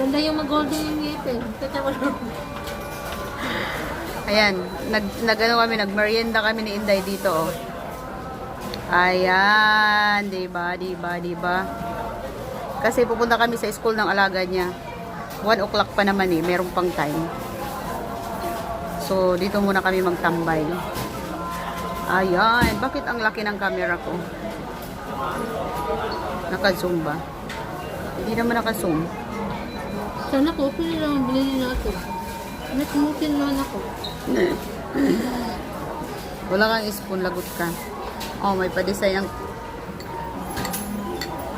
Maganda yung mag-golden yung ngipin. Teka. Ayan, nag, nag ano kami, nagmerienda kami ni Inday dito, oh. Ayan, di ba, di? Kasi pupunta kami sa school ng alaga niya. 1 o'clock pa naman eh, meron pang time. So, dito muna kami magtambay. Ayan, bakit ang laki ng camera ko? Naka-zoom ba? Hindi naman naka-zoom. Sana ko, pili lang ang binili natin. Nagmutin naman ako. Wala kang spoon, lagot ka. Oh, may pa-design ang...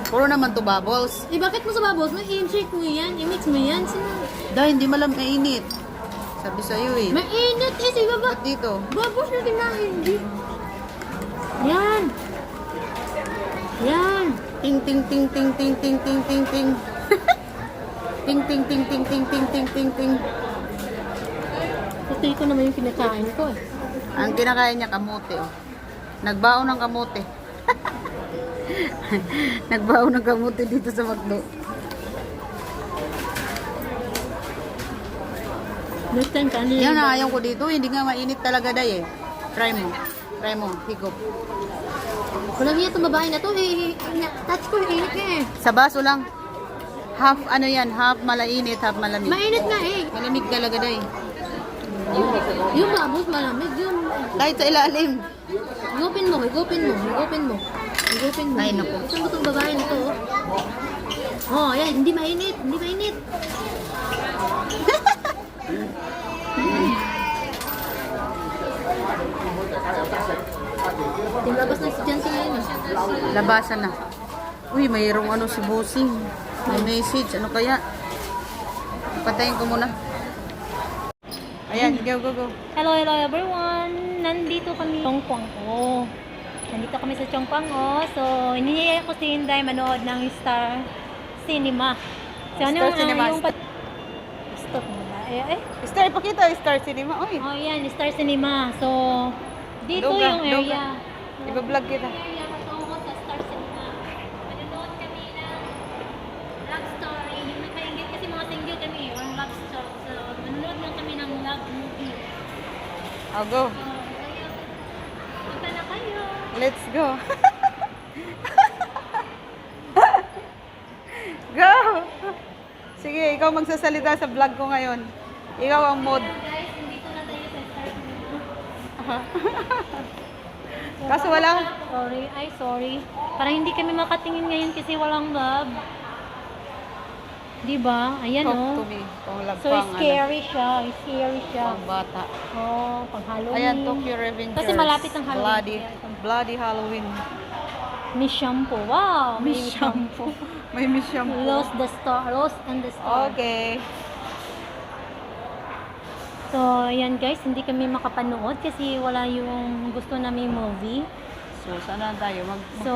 Puro naman to bubbles. Eh, bakit mo sa bubbles? May i-shake mo yan. I-mix mo yan. Sino? Dahil hindi malam mainit. Sabi sa'yo eh. May init eh. Sige ba? Ba't dito? Bubbles na kinain. Di. Yan. Yan. Ting ting ting ting ting ting ting ting ting. ting ting ting ting ting ting ting ting ting. Puti ko naman yung kinakain ko eh. Ang kinakain niya kamote oh. Nagbaon ng kamote. Nagbaon ng kamote dito sa Magdo. Next time ka, ano Yan yung- na ayaw ko dito. Hindi nga mainit talaga day eh. Try mo. Try mo. Higop. Walang hiya itong babae na to. Eh, touch ko, init eh. Sa baso lang. Half ano yan. Half malainit, half malamig. Mainit nga eh. Malamig talaga day. Yung bubbles malamig. Yung Kahit sa ilalim. Higupin mo, higupin mo, higupin mo. Higupin mo. Ay, naku. Saan ba itong babae na to? Oh, oh yan, hindi mainit, hindi mainit. Labas ng estudyante ngayon. eh. Labasan na. Uy, mayroong ano si Bossing. May message. Ano kaya? Patayin ko muna. Ayan, go, go, go. Hello, hello everyone! Nandito kami sa Chongpang ko. Nandito kami sa Chongpang ko. So, iniyaya ko si Inday manood ng Star Cinema. So, ano Star Cinema. Yung pat- Stop mo ba? Eh, eh. Star, pakita. Star Cinema. Uy, Oh, yan, Star Cinema. So, dito Doga, yung area. iba-vlog kita. area patungo sa Star Cinema. Manonood kami ng love story. Yung nakaingit kasi mga single kami, or love story. So, manonood lang kami ng love movie. I'll go. Punta na kayo. Let's go. go! Sige, ikaw magsasalita sa vlog ko ngayon. Ikaw ang mod. Guys, nandito na tayo sa Star Cinema. Kaso wala. Sorry, ay sorry. Parang hindi kami makatingin ngayon kasi walang love. Di ba? Ayan Talk oh. to me. So scary siya, scary siya. Pang bata. Oh, pang Halloween. Ayan, Tokyo Revengers. Kasi malapit ang Halloween. Bloody, bloody Halloween. Miss Shampoo. Wow, may Miss Shampoo. May Miss Shampoo. Lost the star, Lost and the star. Okay. So, ayan guys, hindi kami makapanood kasi wala yung gusto namin movie. So, saan na tayo? Mag, So,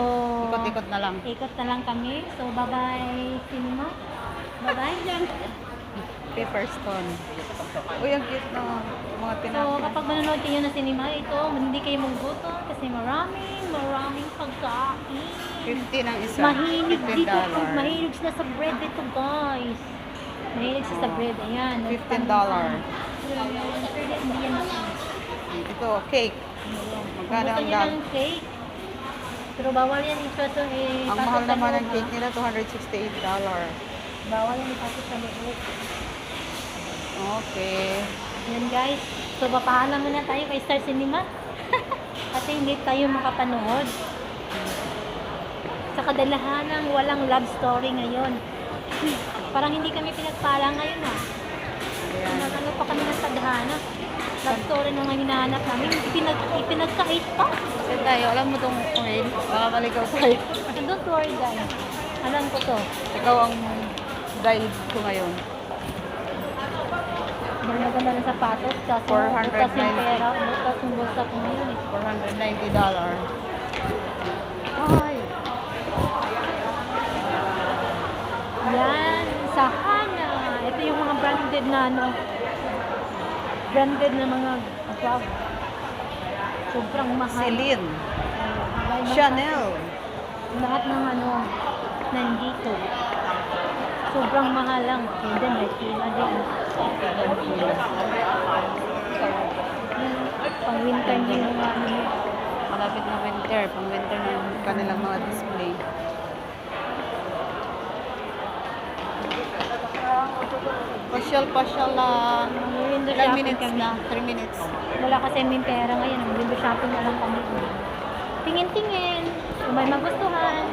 ikot-ikot na lang. Ikot na lang kami. So, bye-bye, cinema. Bye-bye dyan. Paper stone. Uy, ang cute na mga So, tinapin. kapag manonood kayo ng cinema, ito, hindi kayo magutom kasi maraming, maraming pagkain. 50 ng isa. Mahilig $15. dito. Pag mahilig sila sa bread ito, guys. Mahilig sila sa bread. Ayan. $15. Hindi yan Ito, cake. Magkano ang ng cake. Pero bawal yan ipasok eh. Ang mahal naman ng cake nila, $268. Bawal yan ipasok sa loob. Okay. Yan guys. So, papaalam muna tayo kay Star Cinema. Kasi hindi tayo makapanood. Sa kadalahanang walang love story ngayon. Parang hindi kami pinagpala ngayon ah. Ayan. Nagano pa kami ng tadhana. Love story na nga hinahanap namin. Ipinag, ipinagkait pa. Saan tayo? Alam mo tong oil? Baka maligaw tayo. Don't worry guys. Alam ko to. Ikaw ang guide ko ngayon. Dahil maganda ng sapatos. Kasi 490. bukas yung pera. Bukas yung bulsa ko ngayon eh. $490. Ay! Yan, sa Hana. Ito yung mga branded na ano. Branded na mga wow. Sobrang mahal. Celine. Ay. Chanel. Lahat ng ano nandito. So sobrang mahal lang. And then, may pila din. Pang winter din yung mga ano. Malapit na winter. Pang winter na yung kanilang mga display. Pasyal-pasyal lang. Window Ilang shopping minutes kami. na? 3 minutes. Wala kasi may pera ngayon. Ang window shopping na lang kami. Tingin-tingin. Kung may magustuhan.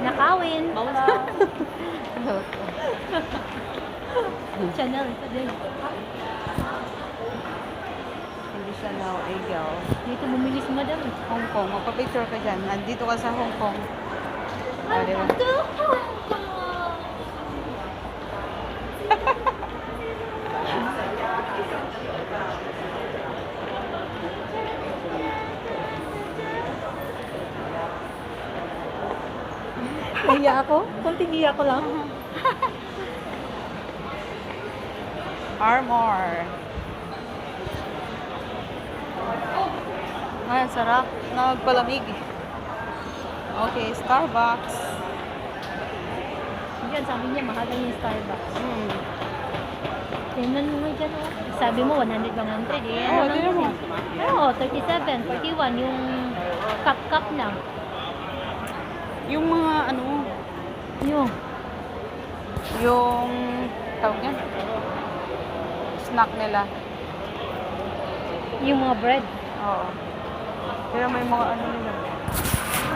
Nakawin. Channel. Ito din. Hindi siya now agaw. Dito bumili si madam. Hong Kong. Magpa-picture ka dyan. Nandito ka sa Hong Kong. Ah, di ba? Ito. Nahiya ako? Kunting hiya ko lang. Armor. Ay, sarap. Nagpalamig. Okay, Starbucks. Yan, sabi niya, mahal lang yung Starbucks. Hmm. Tingnan mo dyan, oh. Sabi mo, 100, 100. Eh, Oo, ano tingnan mo. Oo, 37, 41. Yung cup-cup lang. Yung mga ano, Yung, yung tawag yan? Snack nila. yung mga bread. Oo. Pero may mga ano nila.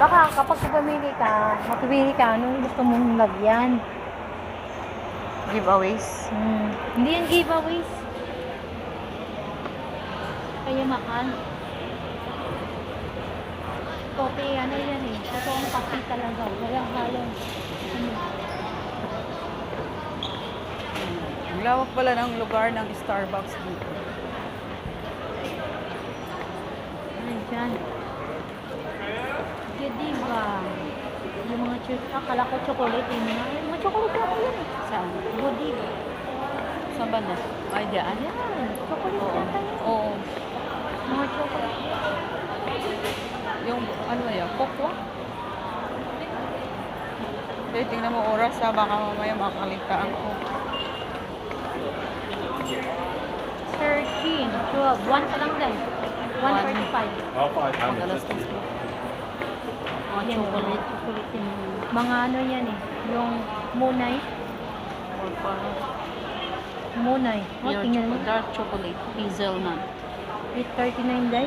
Baka kapag pumili ka, mapipili ka, anong gusto mong lagyan? Giveaways. Hmm. Hindi yan giveaways. Kaya mahal. Kopi, ano yan eh. Totoong kape talaga. Walang halong. Ano. Ang lawak pala ng lugar ng Starbucks dito. Ay, dyan. Yung diba? Yung mga church, akala ko chocolate eh. Mga, ay, mga chocolate ako eh. Saan? Godiva. Saan banda? Ay, dyan. Ayan, chocolate Oo. yan. Oo. Mga chocolate. Yung, ano ba yan? Kokwa? Okay, tingnan mo oras ha. Baka mamaya makakaligtaan ko. 13, 12, 1 pa lang din. 145. Mag-alas 10 mo. Mga Yan, chocolate. chocolate din. Mga ano yan eh. Yung munay. Munay. Oh, tingnan mo. chocolate. Dark chocolate. Hazelnut. 839 day.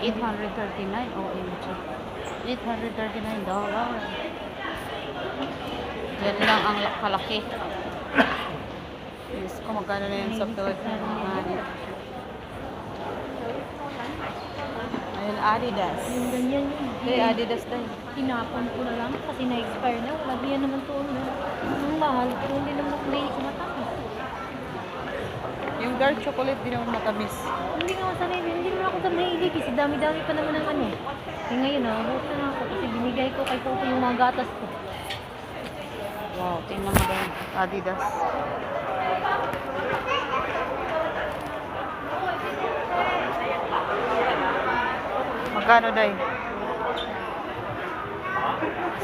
839 OMG. 839 dollar. Yan lang ang la- kalaki. Yes, kung magkano na yan sa Pilipinas. Ayun, Adidas. Yung ganyan yun. Hey, Adidas tayo. Tinapon ko na lang kasi na-expire na. Wala yan naman to. No? Ang mahal. Pero hindi naman sa matamis. Yung dark chocolate din naman matamis. Hindi nga sanay. Hindi naman ako sa mahilig. Kasi dami-dami pa naman ng ano. Eh ngayon ah, buhok na ako. Kasi binigay ko kay Popo yung mga gatas ko. Wow, tingnan mo daw. Adidas. Magkano daw?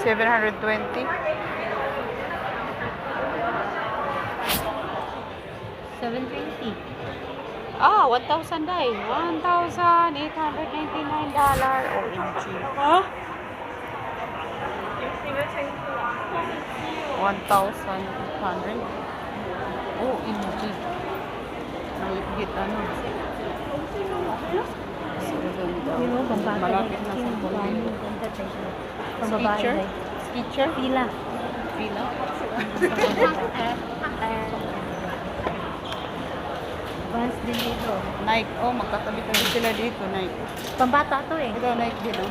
720? 720. Ah, 1,000 daw. 1,899 dollar. OMG. Ha? 1,800. OMG. Mahigit ano. Yun o, pambata. Malapit na sa tayo. Pambabae. Skitcher? Pila. Pila? Vans din dito. Nike. Oh, magkatabi-tabi sila dito, Nike. Pambata to eh. Ito, Nike din, oh.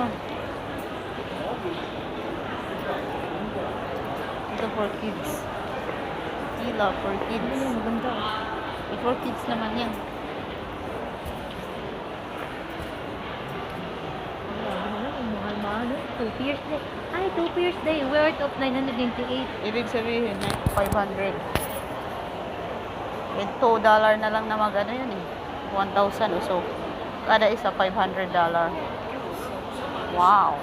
Oh. Ito for kids. Pila for kids. yun, maganda. Eh, for kids naman yan. Two Pierce Day. Ay, two Pierce Day. Worth of 998. Ibig sabihin, Nike 500. Eh, 2 dollar na lang na mag ano yun eh. 1,000 o so. Kada isa 500 dollar. Wow.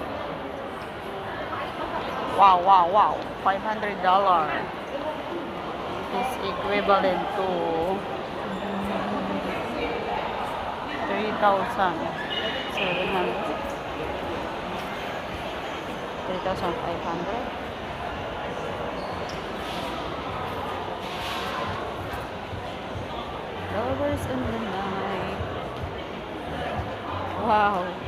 Wow, wow, wow. 500 dollar. equivalent to 3,000. 700. 3,500. Lovers in the night. Wow.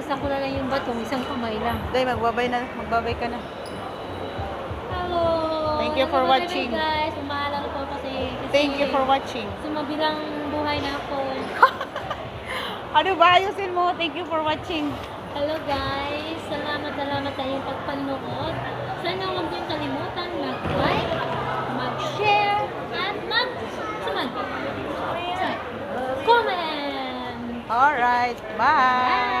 Nasa ko na lang yung batong, isang kamay lang. Day, magbabay na. Magbabay ka na. Hello! Thank you for watching. guys. Umaalala ko kasi, kasi Thank you for watching. Sumabilang buhay na ako. Ano ba? Ayusin mo. Thank you for watching. Hello guys! Salamat, salamat sa iyong pagpanood. Sana huwag niyong kalimutan mag-like, mag-share, at mag-comment. Comment! Alright. Bye. Bye!